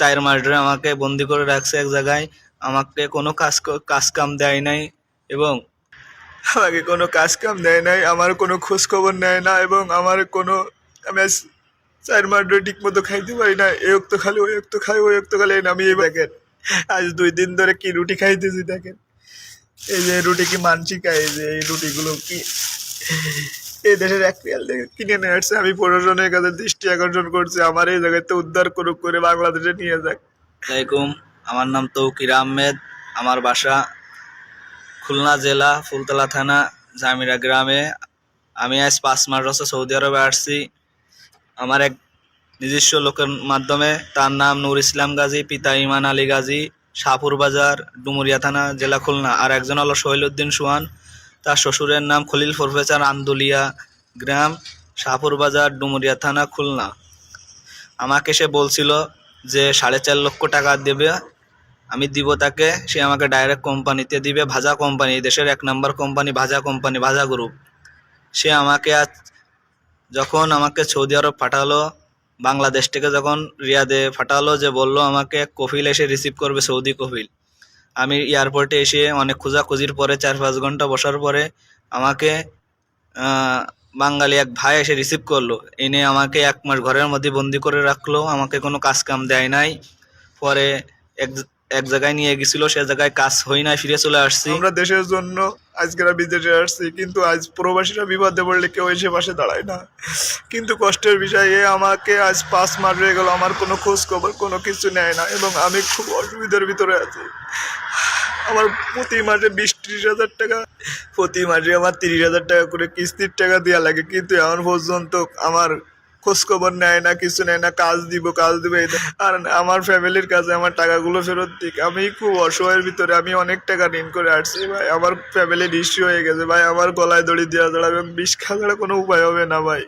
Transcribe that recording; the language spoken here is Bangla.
চার মাস ধরে আমাকে বন্দি করে রাখছে এক জায়গায়। আমাকে কোনো কাজ কাজ কাম দেয় নাই এবং আমাকে কোনো কাজ কাম দেয় নাই, আমার কোনো খোঁজ খবর নেয় না এবং আমার কোনো আমি চার মাস ধরে ঠিক মতো খাইতে পারি না, এই অক্ত খালি, ওই অক্ত খাই ওই অক্ত খালি। আমি এই দেখেন, আজ দুই দিন ধরে কি রুটি খাইতেছি দেখেন। এই যে রুটি কি মানসিক, এই যে এই রুটিগুলো কি? এই দেশের এক রিয়াল কিনে নিয়ে আসছে। আমি প্রশাসনের কাছে দৃষ্টি আকর্ষণ করছি। আমার এই জায়গাতে উদ্ধার করুক করে বাংলাদেশে নিয়ে যাক। আলাইকুম আমার নাম তৌকির আহমেদ। আমার বাসা খুলনা জেলা, ফুলতলা থানা, জামিরা গ্রামে। আমি আজ পাঁচ মাস বছর সৌদি আরবে আসছি। আমার এক নিজস্ব লোকের মাধ্যমে তার নাম নূর ইসলাম গাজী, পিতা ইমান আলী গাজী, শাহপুর বাজার, ডুমুরিয়া থানা, জেলা খুলনা। আর একজন হলো সোহেলউদ্দিন সোহান। তার শ্বশুরের নাম খলিল প্রফেসর আন্দুলিয়া গ্রাম, শাহপুর বাজার, ডুমুরিয়া থানা, খুলনা। আমাকে সে বলছিল যে সাড়ে চার লক্ষ টাকা দেবে, আমি দিব তাকে, সে আমাকে ডাইরেক্ট কোম্পানিতে দিবে, ভাজা কোম্পানি দেশের এক নম্বর কোম্পানি ভাজা কোম্পানি ভাজা গ্রুপ সে আমাকে আজ যখন আমাকে সৌদি আরব পাঠালো, বাংলাদেশ থেকে যখন রিয়াদে পাঠালো, যে বলল আমাকে কফিল এসে রিসিভ করবে সৌদি কফিল। আমি এয়ারপোর্টে এসে অনেক খোঁজাখুঁজির পরে চার পাঁচ ঘণ্টা বসার পরে আমাকে বাঙালি এক ভাই এসে রিসিভ করল। এনে আমাকে এক মাস ঘরের মধ্যে বন্দি করে রাখল। আমাকে কোনো কাজ কাম দেয় নাই। পরে এক এক জায়গায় নিয়ে গেছিল, সে জায়গায় কাজ হই নাই, ফিরে চলে আসছি। আমরা দেশের জন্য আজকেরা বিদেশে আসছি, কিন্তু আজ প্রবাসীরা বিপদে পড়লে কেউ এসে পাশে দাঁড়ায় না। কিন্তু কষ্টের বিষয় এ, আমাকে আজ পাঁচ মাস হয়ে গেল, আমার কোনো খোঁজ খবর কোনো কিছু নেয় না, এবং আমি খুব অসুবিধার ভিতরে আছি। আমার প্রতি মাসে বিশ ত্রিশ হাজার টাকা, প্রতি মাসে আমার তিরিশ হাজার টাকা করে কিস্তির টাকা দেওয়া লাগে। কিন্তু এখন পর্যন্ত আমার খোঁজখবর নেয় না, কিছু নেয় না, কাজ দিব কাজ দিব। আর আমার ফ্যামিলির কাছে আমার টাকাগুলো ফেরত দিক। আমি খুব অসহায়ের ভিতরে, আমি অনেক টাকা ঋণ করে আসছি। ভাই, আমার ফ্যামিলি নিশ্চয় হয়ে গেছে। ভাই, আমার গলায় দড়ি দেওয়া ছাড়া এবং বিষ খাওয়া ছাড়া কোনো উপায় হবে না, ভাই।